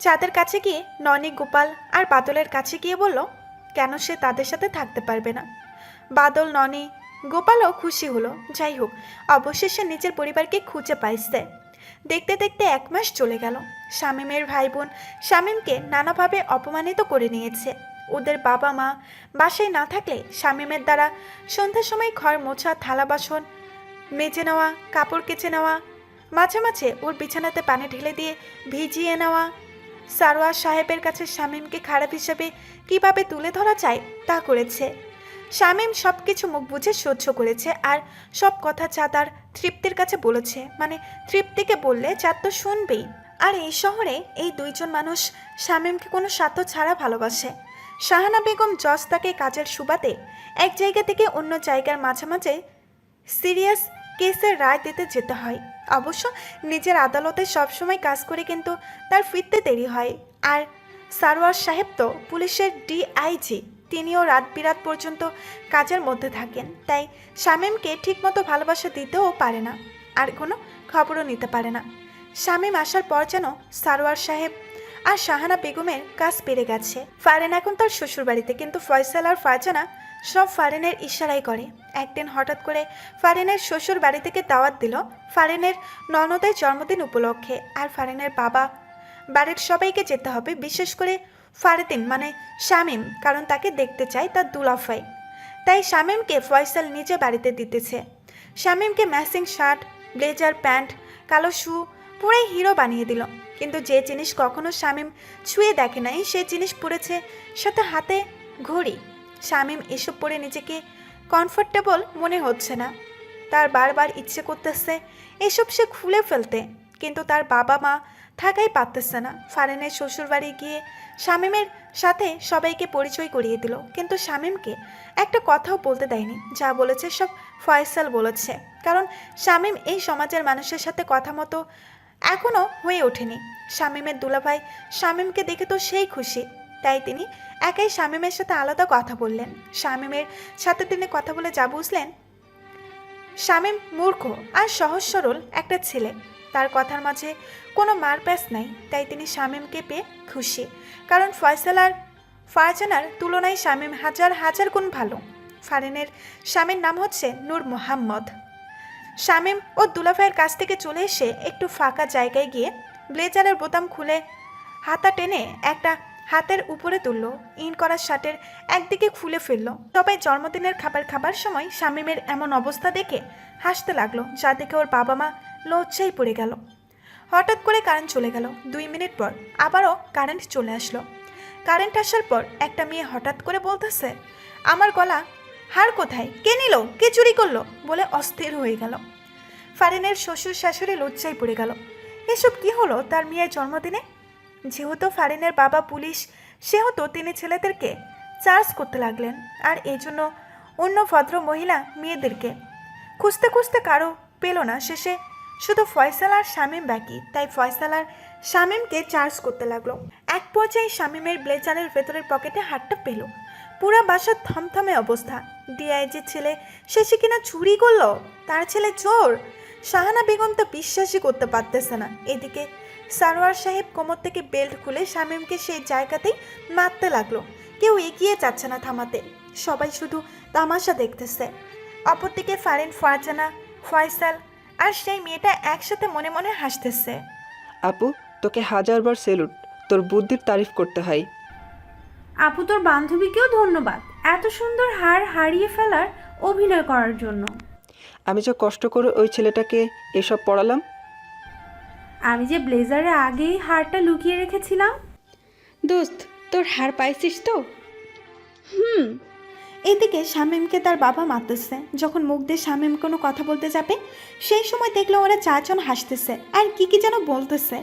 চাঁদের কাছে গিয়ে ননি, গোপাল আর বাদলের কাছে গিয়ে বলল, কেন সে তাদের সাথে থাকতে পারবে না? বাদল, ননি, গোপালও খুশি হলো। যাই হোক, অবশেষে নিজের পরিবারকে খুঁজে পাইছে। দেখতে দেখতে এক মাস চলে গেল। শামীমের ভাই বোন শামীমকে নানাভাবে অপমানিত করে নিয়েছে। ওদের বাবা মা বাসায় না থাকলে শামীমের দ্বারা সন্ধ্যার সময় ঘর মোছা, থালা বাসন, মেজে নেওয়া, কাপড় কেচে নেওয়া, মাঝে মাঝে ওর বিছানাতে পানি ঢেলে দিয়ে ভিজিয়ে নেওয়া সারোয়ার সাহেবের কাছে শামীমকে খারাপ হিসেবে কীভাবে তুলে ধরা যায় তা করেছে। শামীম সব কিছু মুখ বুঝে সহ্য করেছে আর সব কথা চাঁদার তৃপ্তির কাছে বলেছে। মানে তৃপ্তিকে বললে চাঁদ তো শুনবেই। আর এই শহরে এই দুইজন মানুষ শামীমকে কোনো স্বার্থ ছাড়া ভালোবাসে। শাহানা বেগম জজ তাকে কাজের সুবাদে এক জায়গা থেকে অন্য জায়গার মাঝে মাঝে সিরিয়াস কেসের রায় দিতে যেতে হয়। অবশ্য নিজের আদালতে সবসময় কাজ করে কিন্তু তার ফিরতে দেরি হয়। আর সারোয়ার সাহেব তো পুলিশের ডিআইজি, তিনিও রাত বিরাত পর্যন্ত কাজের মধ্যে থাকেন। তাই শামীমকে ঠিকমতো ভালোবাসা দিতেও পারে না, আর কোনো খবরও নিতে পারে না। শামীম আসার পর যেন সারোয়ার সাহেব আর শাহানা বেগমের কাজ পেরে গেছে। ফারেন এখন তার শ্বশুরবাড়িতে, কিন্তু ফয়সাল আর ফারজানা সব ফারেনের ইশারাই করে। একদিন হঠাৎ করে ফারেনের শ্বশুর বাড়ি থেকে দাওয়াত দিল ফারেনের ননদের জন্মদিন উপলক্ষে, আর ফারেনের বাবা বাড়ির সবাইকে যেতে হবে, বিশেষ করে ফারেদিন মানে শামীম, কারণ তাকে দেখতে চায় তার দুলাফাই তাই শামীমকে ফয়সাল নিজে বাড়িতে দিতেছে। শামীমকে ম্যাসিং শার্ট, ব্লেজার প্যান্ট, কালো শু পুরাই হিরো বানিয়ে দিল। কিন্তু যে জিনিস কখনো শামীম ছুঁয়ে দেখে নাই, সে জিনিস পড়েছে সাথে হাতে ঘড়ি। শামীম এসব পরে নিজেকে কমফোর্টেবল মনে হচ্ছে না। তার বারবার ইচ্ছে করতেছে এসব সে খুলে ফেলতে, কিন্তু তার বাবা মা থাকাই পারতেছে না। ফারেনের শ্বশুরবাড়ি গিয়ে শামীমের সাথে সবাইকে পরিচয় করিয়ে দিল, কিন্তু শামীমকে একটা কথাও বলতে দেয়নি, যা বলেছে সব ফয়সাল বলেছে। কারণ শামীম এই সমাজের মানুষের সাথে কথা মতো এখনও হয়ে ওঠেনি। শামীমের দুলাভাই শামীমকে দেখে তো সেই খুশি। তাই তিনি একাই শামীমের সাথে আলাদা কথা বললেন। শামীমের সাথে তিনি কথা বলে যা বুঝলেন। শামীম মূর্খ আর সহজ সরল একটা ছেলে। তার কথার মাঝে কোনো মারপ্যাচ নাই। তাই তিনি শামীমকে পেয়ে খুশি। কারণ ফয়সাল আর ফারজানার তুলনায় শামীম হাজার হাজার গুণ ভালো। ফারিনের স্বামীর নাম হচ্ছে নূর মোহাম্মদ। শামীম ও দুলাভাইয়ের কাছ থেকে চলে এসে একটু ফাঁকা জায়গায় গিয়ে ব্লেজারের বোতাম খুলে হাতা টেনে একটা হাতের উপরে তুললো, ইন করা শার্টের একদিকে খুলে ফেলল। সবাই জন্মদিনের খাবার খাবার সময় শামীমের এমন অবস্থা দেখে হাসতে লাগল, যা দেখে ওর বাবা মা লজ্জায় পড়ে গেল। হঠাৎ করে কারেন্ট চলে গেল। দুই মিনিট পর আবারও কারেন্ট চলে আসলো। কারেন্ট আসার পর একটা মেয়ে হঠাৎ করে বলতেছে, আমার গলা হার কোথায়? কে নিল? কে চুরি করল? বলে অস্থির হয়ে গেল। ফারিনের শ্বশুর শাশুড়ি লজ্জায় পড়ে গেল। এসব কি হলো তার মেয়ের জন্মদিনে? যেহেতু ফারিনের বাবা পুলিশ, সেহেতু তিনি ছেলেদেরকে চার্জ করতে লাগলেন আর এই জন্য অন্য ভদ্র মহিলা মেয়েদেরকে। খুঁজতে খুঁজতে কারও পেল না। শেষে শুধু ফয়সাল আর শামীম বাকি। তাই ফয়সাল আর শামীমকে চার্জ করতে লাগল। এক পর্যায়ে শামীমের ব্লেজারের ভেতরের পকেটে হাতটা পেল। পুরা বাসার থমথমে অবস্থা। ডিআইজির ছেলে শেষে কিনা চুরি করল? তার ছেলে চোর? শাহানা বেগম তো বিশ্বাসই করতে পারতেছে না। এদিকে সারোয়ার সাহেব কোমর থেকে বেল্ট খুলে শামীমকে সেই জায়গাতেই মারতে লাগল। কেউ এগিয়ে যাচ্ছে না থামাতে। সবাই শুধু তামাশা দেখতেছে। অপরদিকে ফারিন ফারজানা ফয়সাল আর সেই মেয়েটা একসাথে মনে মনে হাসতেছে। আপু তোকে হাজারবার সেলুট। তোর বুদ্ধির তারিফ করতে হয়। আপু তোর বান্ধবীকেও ধন্যবাদ। এত সুন্দর হার হারিয়ে ফেলার অভিনয় করার জন্য। আমি যে কষ্ট করে ওই ছেলেটাকে এসব পড়ালাম। আমি যে ব্লেজারে আগেই হারটা লুকিয়ে রেখেছিলাম। দোস্ত তোর হার পাইছিস তো? হুম এদিকে শামীমকে তার বাবা মারতেছে। যখন মুখ দিয়ে শামীম কোনো কথা বলতে যাবে সেই সময় দেখল ওরা চারজন হাসতেছে। আর কি কি যেন বলতেছে।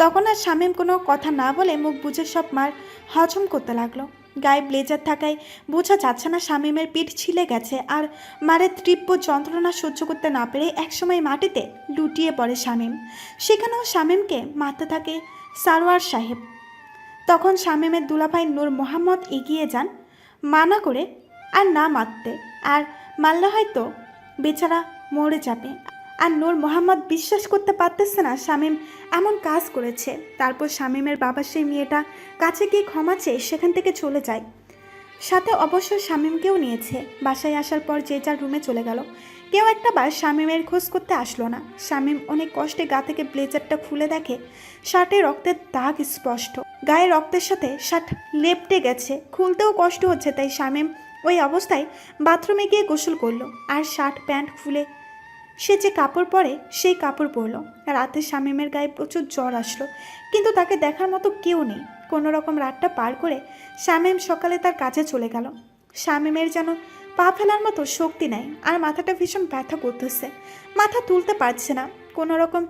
তখন আর শামীম কোনো কথা না বলে মুখ বুঝে সব মার হজম করতে লাগল। গায়ে ব্লেজার থাকায় বোঝা যাচ্ছে না শামীমের পিঠ ছিলে গেছে আর মারের তীব্র যন্ত্রণা সহ্য করতে না পেরে একসময় মাটিতে লুটিয়ে পড়ে শামীম। সেখানেও শামীমকে মারতে থাকে সারোয়ার সাহেব। তখন শামীমের দুলাভাই নূর মোহাম্মদ এগিয়ে যান, মানা করে আর না মারতে। আর মারলে হয়তো বেচারা মরে যাবে। আর নূর মোহাম্মদ বিশ্বাস করতে পারতেছে না শামীম এমন কাজ করেছে। তারপর শামীমের বাবা সেই মেয়েটা কাছে গিয়ে ক্ষমা চেয়ে সেখান থেকে চলে যায়। সাথে অবশ্য শামীমকেও নিয়েছে। বাসায় আসার পর যে যার রুমে চলে গেল। কেউ একটা বার শামীমের খোঁজ করতে আসলো না। শামীম অনেক কষ্টে গা থেকে ব্লেজারটা খুলে দেখে শার্টে রক্তের দাগ স্পষ্ট। গায়ে রক্তের সাথে শার্ট লেপটে গেছে। খুলতেও কষ্ট হচ্ছে, তাই শামীম ওই অবস্থায় বাথরুমে গিয়ে গোসল করল। আর শার্ট প্যান্ট খুলে সে যে কাপড় পরে, সেই কাপড় পরলো। রাতে শামীমের গায়ে প্রচুর জ্বর আসলো, কিন্তু তাকে দেখার মতো কেউ নেই। কোনো রকম রাতটা পার করে শামীম সকালে তার কাজে চলে গেল। শামীমের যেন পা ফেলার মতো শক্তি নাই, আর মাথাটা ভীষণ ব্যথা করতেছে। মাথা তুলতে পারছে না। কোনো রকম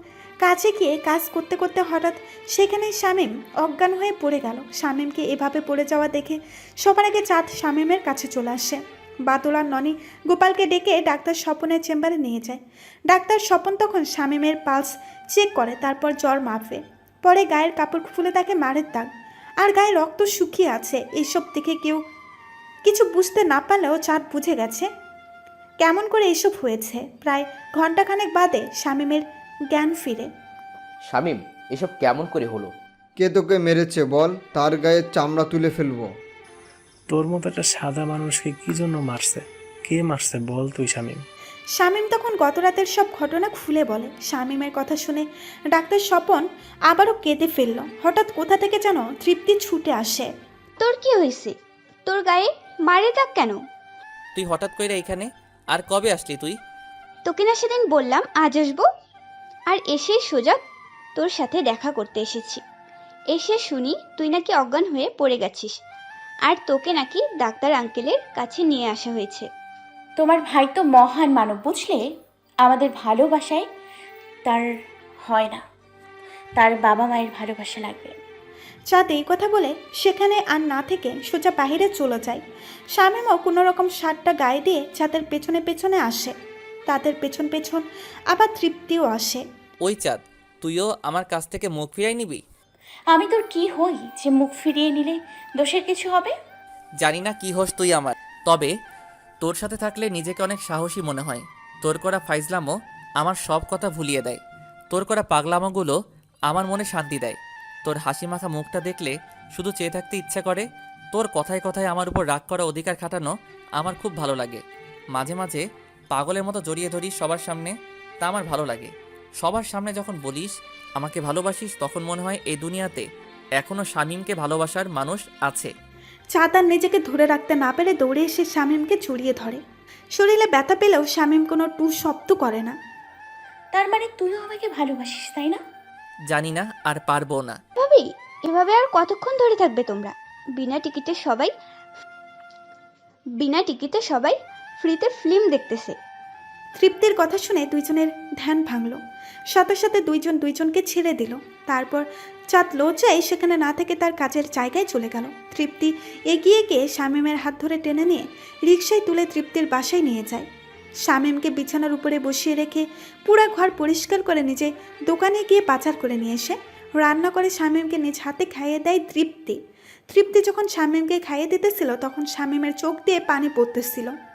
কাজে গিয়ে কাজ করতে করতে হঠাৎ সেখানেই শামীম অজ্ঞান হয়ে পড়ে গেল। শামীমকে এভাবে পড়ে যাওয়া দেখে সবার আগে চাঁদ শামীমের কাছে চলে আসে। বাদলার ননি গোপালকে ডেকে ডাক্তার স্বপনের চেম্বারে নিয়ে যায়। ডাক্তার স্বপন তখন শামীমের পালস চেক করে তারপর জ্বর মাপে। পরে গায়ের কাপড় খুলে তাকে মারের দাগ। আর গায়ে রক্ত শুকিয়ে আছে এইসব দেখে কেউ কিছু বুঝতে না পারলেও চাঁদ বুঝে গেছে। কেমন করে এসব হয়েছে? প্রায় ঘন্টাখানেক বাদে শামীমের জ্ঞান ফিরে। শামিম এসব কেমন করে হলো? কে তোকে মেরেছে বল? তার গায়ে চামড়া তুলে ফেলব। তোর মতো একটা সাদা মানুষকে কি জন্য মারছে? কে মারছে বল তুই শামিম? শামীম তখন গত রাতের সব ঘটনা খুলে বলে। শামীমের কথা শুনে ডাক্তার স্বপন আবারও কেঁদে ফেলল। হঠাৎ কোথা থেকে যেন তৃপ্তি ছুটে আসে। তোর কি হয়েছে? তোর গায়ে মারে দাগ কেন? তুই হঠাৎ করে এখানে? আর কবে আসলি তুই? তোকে না সেদিন বললাম আজ আসব। আর এসেই সোজা তোর সাথে দেখা করতে এসেছি। এসে শুনি তুই নাকি অজ্ঞান হয়ে পড়ে গেছিস। আর তোকে নাকি ডাক্তার আঙ্কেলের কাছে নিয়ে আসা হয়েছে। তোমার ভাই তো মহান মানব বুঝলে? আমাদের ভালোবাসায় তার হয় না। তার বাবা মায়ের ভালোবাসা লাগবে। চাঁদ এই কথা বলে সেখানে আর না থেকে সোজা বাহিরে চলে যায়। শামীমও কোনো রকম শার্টটা গায়ে দিয়ে চাঁদের পেছনে পেছনে আসে। তাদের পেছন পেছন আবার তৃপ্তিও আসে। ওই চাঁদ তুইও আমার কাছ থেকে মুখ ফিরাই নিবি? আমি তোর কি হই যে মুখ ফিরিয়ে নিলে দোষের কিছু হবে? জানি না কি হোস তুই আমার। তবে তোর সাথে থাকলে নিজেকে অনেক সাহসী মনে হয়। তোর করা ফাইজলামও আমার সব কথা ভুলিয়ে দেয়। তোর করা পাগলামোগুলো আমার মনে শান্তি দেয়। তোর হাসি মাখা মুখটা দেখলে শুধু চেয়ে থাকতে ইচ্ছা করে, তোর কথায় কথায় আমার উপর রাগ করা অধিকার খাটানো আমার খুব ভালো লাগে। মাঝে মাঝে পাগলের মতো জড়িয়ে ধরি সবার সামনে, তা আমার ভালো লাগে। সবার সামনে যখন বলিস আমাকে ভালোবাসিস তখন মনে হয় এই দুনিয়াতে এখনও শামীমকে ভালোবাসার মানুষ আছে। চাঁদ আর নিজেকে ধরে রাখতে না পেরে দৌড়ে এসে শামীমকে জড়িয়ে ধরে। শরীরে ব্যথা পেলেও শামীম কোনো টু শব্দ করে না। তার মানে তুইও আমাকে ভালোবাসিস তাই না? জানি না আর পারব না। ভাবি এভাবে আর কতক্ষণ ধরে থাকবে তোমরা? বিনা টিকিটে সবাই বিনা টিকিটে সবাই ফ্রিতে ফিল্ম দেখতেছে। তৃপ্তির কথা শুনে দুইজনের ধ্যান ভাঙল। সাথে সাথে দুইজন দুইজনকে ছেড়ে দিল। তারপর চাঁদ লজ্জায় সেখানে না থেকে তার কাজের জায়গায় চলে গেল। তৃপ্তি এগিয়ে গিয়ে শামীমের হাত ধরে টেনে নিয়ে রিকশায় তুলে তৃপ্তির বাসায় নিয়ে যায়। শামীমকে বিছানার উপরে বসিয়ে রেখে পুরো ঘর পরিষ্কার করে নিজে দোকানে গিয়ে পাচার করে নিয়ে এসে রান্না করে শামীমকে নিজ হাতে খাইয়ে দেয় তৃপ্তি। তৃপ্তি যখন শামীমকে খাইয়ে দিতেছিল, তখন শামীমের চোখ দিয়ে পানি পড়তেছিল।